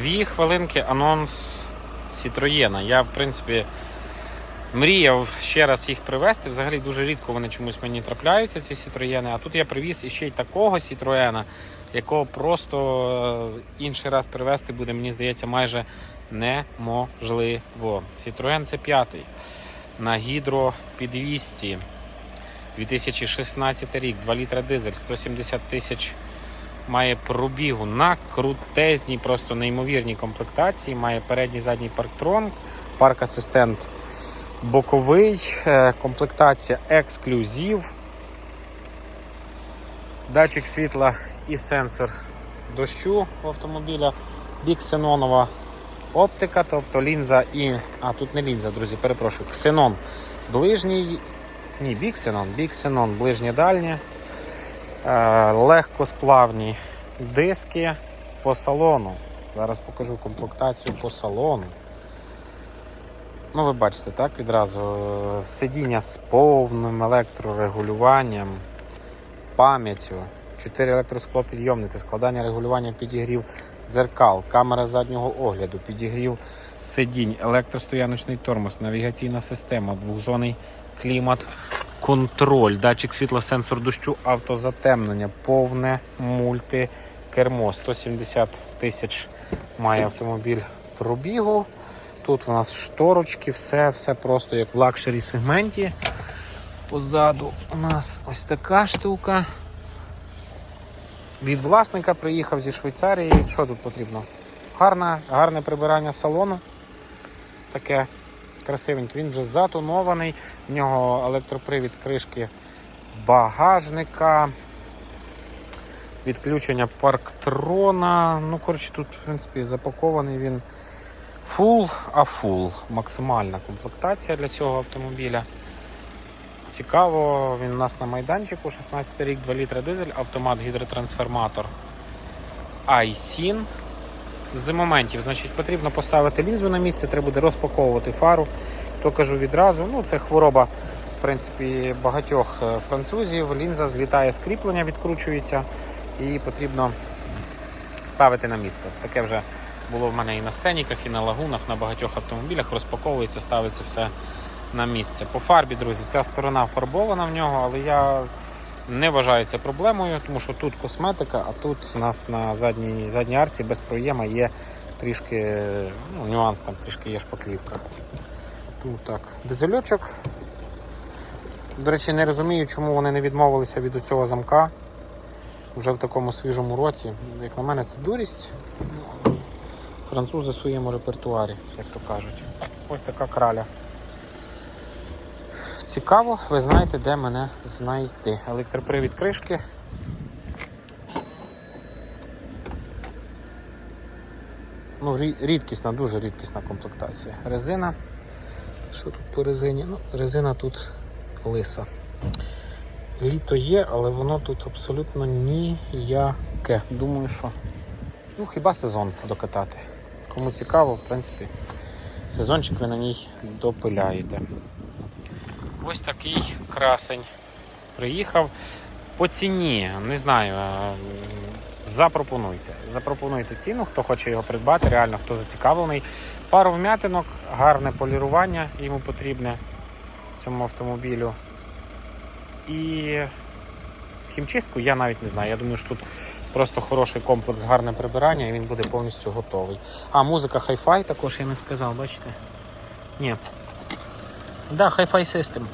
Дві хвилинки анонс Citroєна. Я, в принципі, мріяв ще раз їх привезти. Взагалі дуже рідко вони чомусь мені трапляються, ці Citroєни. А тут я привіз іще й такого Citroєна, якого просто е, інший раз привезти буде, мені здається, майже неможливо. Citroen це п'ятий на гідро підвісці. 2016 рік, 2 літра дизель, 170 тисяч має пробігу на крутезній, просто неймовірній комплектації. Має передній задній парктрон, парк асистент боковий, е, комплектація ексклюзив, датчик світла і сенсор дощу в автомобіля, біксенонова оптика, тобто лінза і. А, тут не лінза, друзі, перепрошую. Ксенон ближній. Ні, біксенон, біксенон, ближнє дальнє. Е, легкосплавні диски по салону. Зараз покажу комплектацію по салону. Ну, ви бачите, так, відразу е, сидіння з повним електрорегулюванням, пам'яттю, 4 електросклопідйомники, складання регулювання підігрів дзеркал, камера заднього огляду, підігрів сидінь, електростояночний тормоз, навігаційна система, двохзонний клімат, контроль, датчик світла, сенсор дощу, автозатемнення, повне мультикермо. 170 тисяч має автомобіль пробігу. Тут у нас шторочки, все, все просто як в лакшері сегменті. Позаду у нас ось така штука. Від власника приїхав зі Швейцарії. Що тут потрібно? Гарне, гарне прибирання салону. Таке красивеньке. Він вже затонований. В нього електропривід кришки багажника. Відключення парктрона. Ну, коротше, тут, в принципі, запакований він фул, а фул. Максимальна комплектація для цього автомобіля. Цікаво, він у нас на майданчику, 16 рік, 2 літра дизель, автомат гідротрансформатор iSyn. З моментів, значить, потрібно поставити лінзу на місце, треба буде розпаковувати фару. То кажу відразу, ну це хвороба в принципі, багатьох е, французів. Лінза злітає з кріплення, відкручується і потрібно ставити на місце. Таке вже було в мене і на сценіках, і на лагунах, на багатьох автомобілях. Розпаковується, ставиться все на місце. По фарбі, друзі, ця сторона фарбована в нього, але я не вважаю це проблемою, тому що тут косметика, а тут у нас на задній, задній арці без проєма є трішки ну, нюанс, там трішки є шпаклівка. Тому так, дизельочок. До речі, не розумію, чому вони не відмовилися від цього замка вже в такому свіжому році. Як на мене, це дурість. Ну, Французи в своєму репертуарі, як то кажуть. Ось така краля. Цікаво, ви знаєте, де мене знайти. Електропривід кришки. Ну, рідкісна, дуже рідкісна комплектація. Резина. Що тут по резині? Ну, резина тут лиса. Літо є, але воно тут абсолютно ніяке. Думаю, що ну, хіба сезон докатати. Кому цікаво, в принципі, сезончик ви на ній допиляєте. Ось такий красень. Приїхав по ціні, не знаю. е, Запропонуйте. Запропонуйте ціну, хто хоче його придбати, реально хто зацікавлений. Пару вмятинок, гарне полірування йому потрібне цьому автомобілю. І хімчистку я навіть не знаю. Я думаю, що тут просто хороший комплекс, гарне прибирання і він буде повністю готовий. А, музика Hi-Fi також я не сказав, бачите? Ні. Да, Hi-Fi System.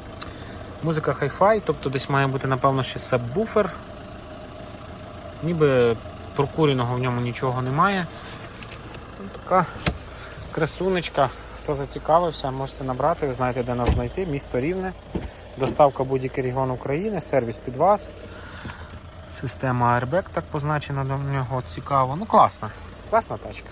Музика Hi-Fi, тобто десь має бути, напевно, ще сабвуфер. Ніби прокуреного в ньому нічого немає. Ну, Така красунечка. Хто зацікавився, можете набрати, ви знаєте, де нас знайти. Місто Рівне. Доставка будь-який регіон України, сервіс під вас. Система Airbag так позначена до нього цікаво. Ну класна. Класна тачка.